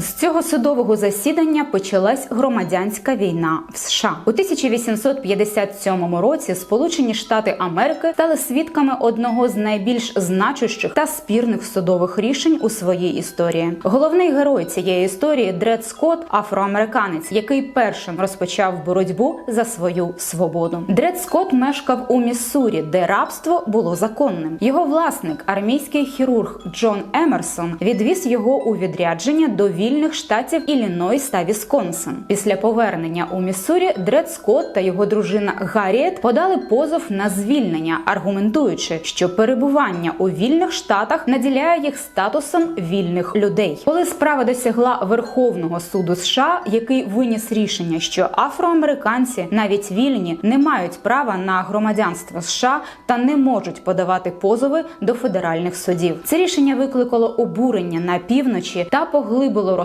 З цього судового засідання почалась громадянська війна в США у 1857 році. Сполучені Штати Америки стали свідками одного з найбільш значущих та спірних судових рішень у своїй історії. Головний герой цієї історії Дред Скотт, афроамериканець, який першим розпочав боротьбу за свою свободу. Дред Скотт мешкав у Міссурі, де рабство було законним. Його власник, армійський хірург Джон Емерсон, відвіз його у відрядження до вільних штатів Іллінойс та Вісконсин. Після повернення у Міссурі Дред Скотт та його дружина Гарріет подали позов на звільнення, аргументуючи, що перебування у вільних штатах наділяє їх статусом вільних людей. Коли справа досягла Верховного суду США, який виніс рішення, що афроамериканці, навіть вільні, не мають права на громадянство США та не можуть подавати позови до федеральних судів. Це рішення викликало обурення на півночі та поглибило